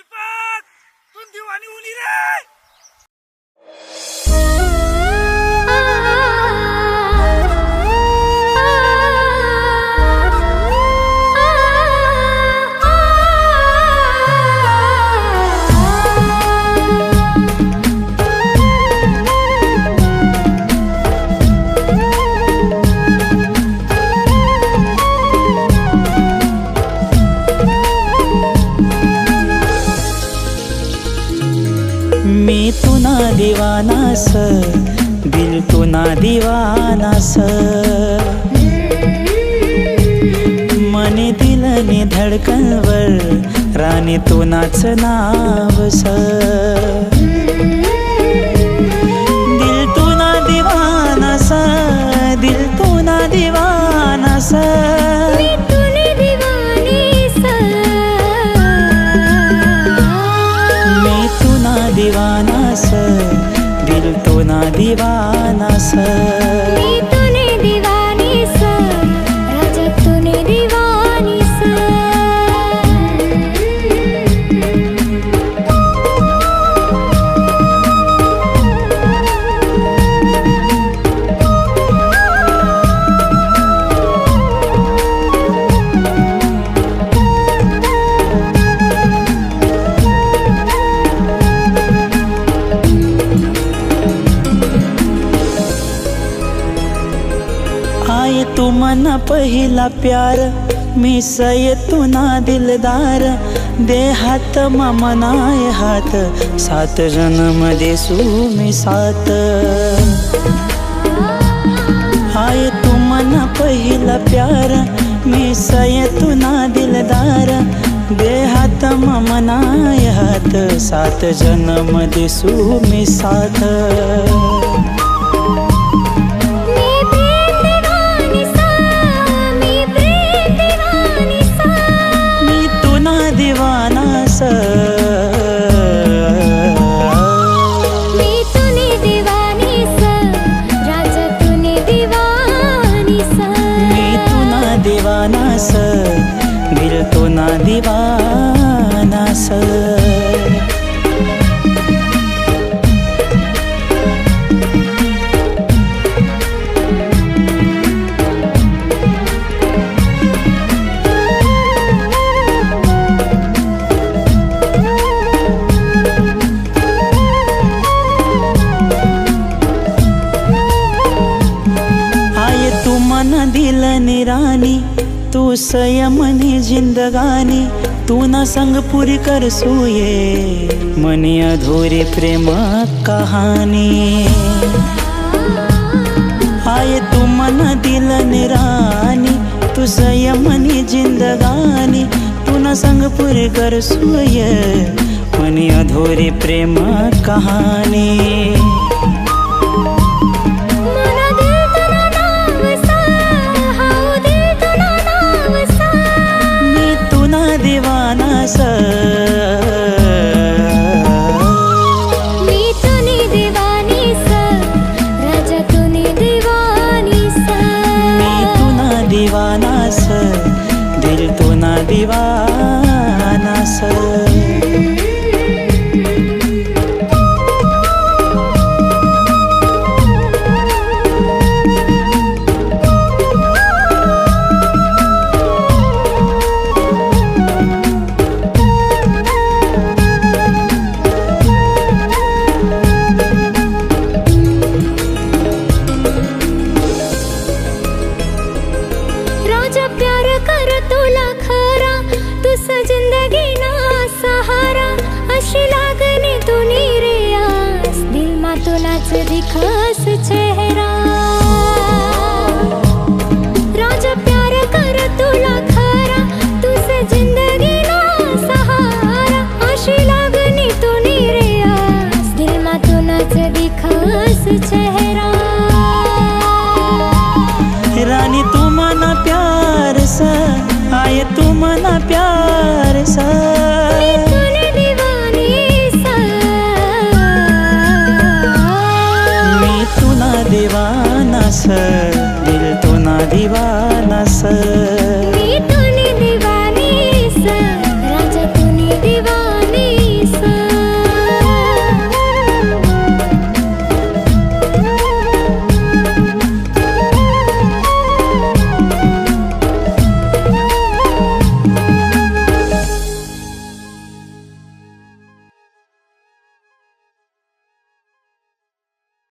दीपक तू दिवाणी उली रे? दिवानास दिल तुना दिवानास मने दिलने धडकनवर राणी तुनाच नावस दिल तुना दिवानास तू मना पहिला प्यार मी सय तुना दिलदार. दे हात मनाय हात सात जन्म देसू मी सात. आय तू मना पहिला प्यार मी सय तुना दिलदार. दे हात मनाय हात सात जन्म देसू मी साथ रानी निरानी तू संयमनी जिंदगानी तू ना संग पुरी कर सुये. मनी अधुरी प्रेम कहानी. आय तू मन दिल निरानी तू संयमनी जिंदगानी तू ना संग पुरी कर सुये. मनी अधुरी प्रेम कहानी. दिवानास राजा दिल दिखास चेहरा मी तुना दिवानास.